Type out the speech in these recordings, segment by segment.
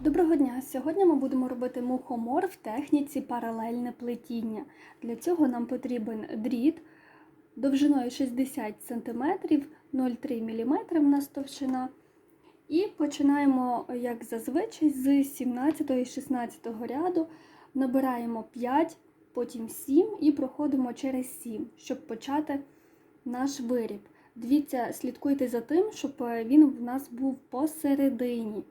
Доброго дня! Сьогодні ми будемо робити мухомор в техніці паралельне плетіння. Для цього нам потрібен дріт довжиною 60 см, 0,3 мм в нас товщина. І починаємо, як зазвичай, з 17 і 16 ряду. Набираємо 5, потім 7 і проходимо через 7, щоб почати наш виріб. Дивіться, слідкуйте за тим, щоб він в нас був посередині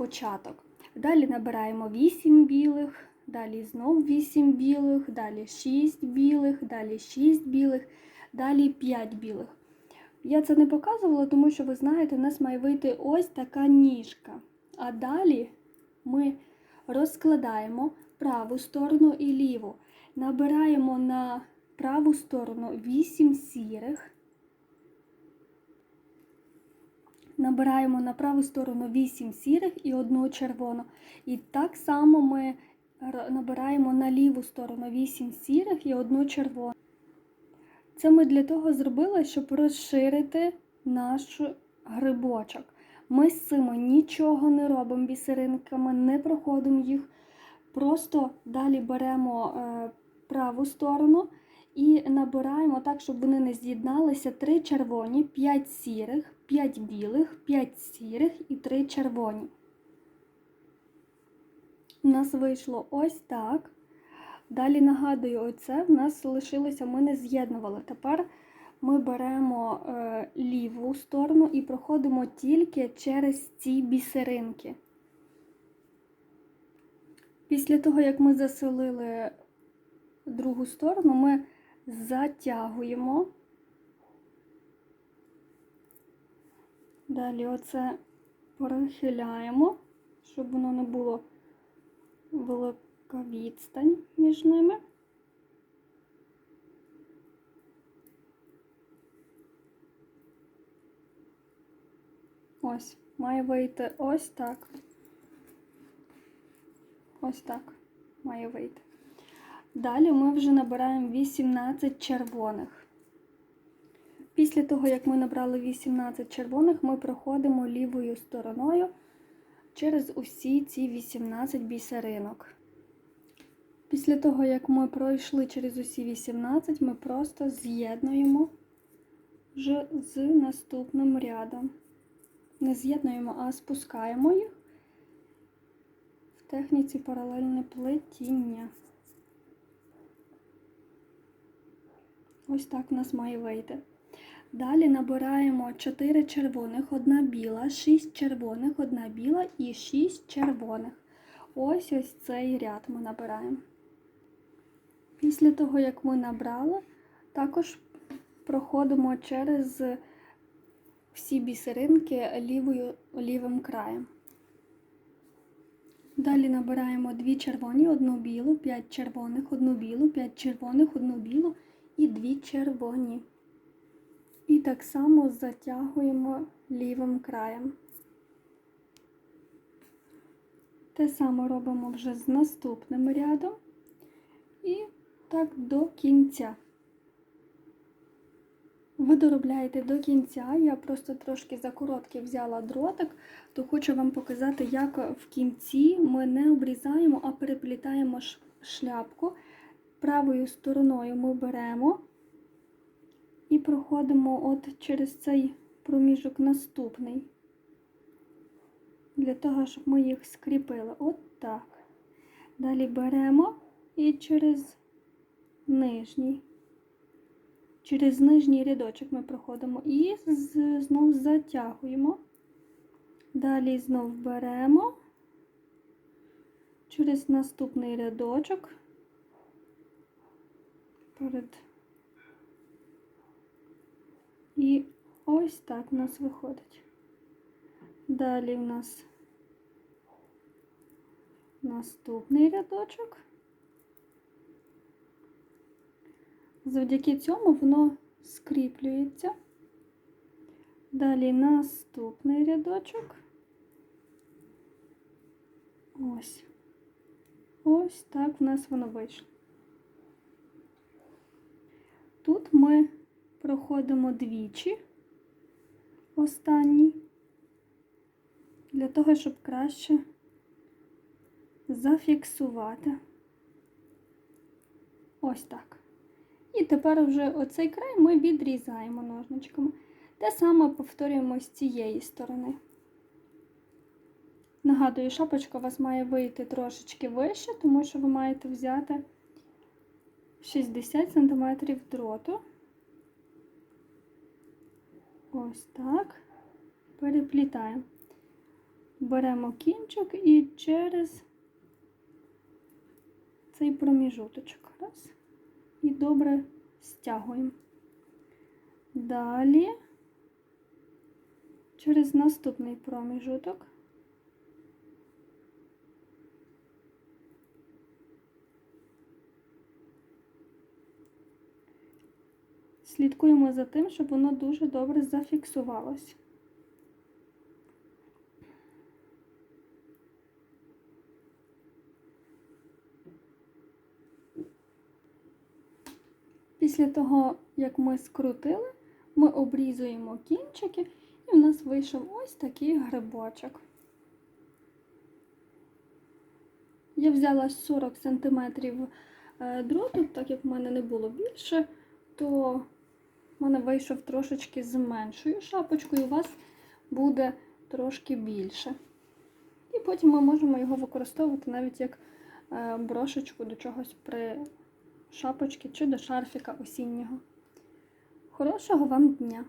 початок. Далі набираємо 8 білих, далі знов 8 білих, далі 6 білих, далі 6 білих, далі 5 білих. Я це не показувала, тому що ви знаєте, у нас має вийти ось така ніжка. А далі ми розкладаємо праву сторону і ліву. Набираємо на праву сторону 8 сірих. Набираємо на праву сторону 8 сірих і одну червону. І так само ми набираємо на ліву сторону 8 сірих і одну червону. Це ми для того зробили, щоб розширити наш грибочок. Ми з цим нічого не робимо бісеринками, не проходимо їх. Просто далі беремо е, праву сторону і набираємо так, щоб вони не з'єдналися 3 червоні, 5 сірих, 5 білих, 5 сірих і 3 червоні. У нас вийшло ось так. Далі нагадую, оце в нас лишилося, ми не з'єднували. Тепер ми беремо е, ліву сторону і проходимо тільки через ці бісеринки. Після того, як ми заселили другу сторону, ми затягуємо. Далі оце перехиляємо, щоб воно не було велика відстань між ними. Ось, має вийти ось так. Ось так має вийти. Далі ми вже набираємо 18 червоних. Після того, як ми набрали 18 червоних, ми проходимо лівою стороною через усі ці 18 бісеринок. Після того, як ми пройшли через усі 18, ми просто з'єднуємо вже з наступним рядом. Не з'єднуємо, а спускаємо їх в техніці паралельне плетіння. Ось так у нас має вийти. Далі набираємо 4 червоних, одна біла, 6 червоних, одна біла і 6 червоних. Ось ось цей ряд ми набираємо. Після того, як ми набрали, також проходимо через всі бісеринки лівою, лівим краєм. Далі набираємо 2 червоні, одну білу, 5 червоних, одну білу, 5 червоних, одну білу і 2 червоні. І так само затягуємо лівим краєм. Те саме робимо вже з наступним рядом і так до кінця. Ви доробляєте до кінця, я просто трошки за короткий взяла дротик, то хочу вам показати, як в кінці ми не обрізаємо, а переплітаємо шляпку. Правою стороною ми беремо і проходимо от через цей проміжок наступний. Для того, щоб ми їх скріпили. От так. Далі беремо і через нижній. Через нижній рядочок ми проходимо і знов затягуємо. Далі знов беремо через наступний рядочок перед. І ось так у нас виходить. Далі в нас наступний рядочок. Завдяки цьому воно скріплюється. Далі наступний рядочок. Ось. Ось так в нас воно вийшло. Ми проходимо двічі останній, для того, щоб краще зафіксувати. Ось так. І тепер вже оцей край ми відрізаємо ножничками. Те саме повторюємо з цієї сторони. Нагадую, шапочка у вас має вийти трошечки вище, тому що ви маєте взяти 60 см дроту. Ось так. Переплітаємо. Беремо кінчик і через цей проміжуточок. Раз. І добре стягуємо. Далі через наступний проміжуток. Слідкуємо за тим, щоб воно дуже добре зафіксувалось. Після того, як ми скрутили, ми обрізуємо кінчики, і в нас вийшов ось такий грибочок. Я взяла 40 см дроту, так як в мене не було більше, то в мене вийшов трошечки з меншою шапочкою, у вас буде трошки більше. І потім ми можемо його використовувати навіть як е, брошечку до чогось при шапочці чи до шарфіка осіннього. Хорошого вам дня!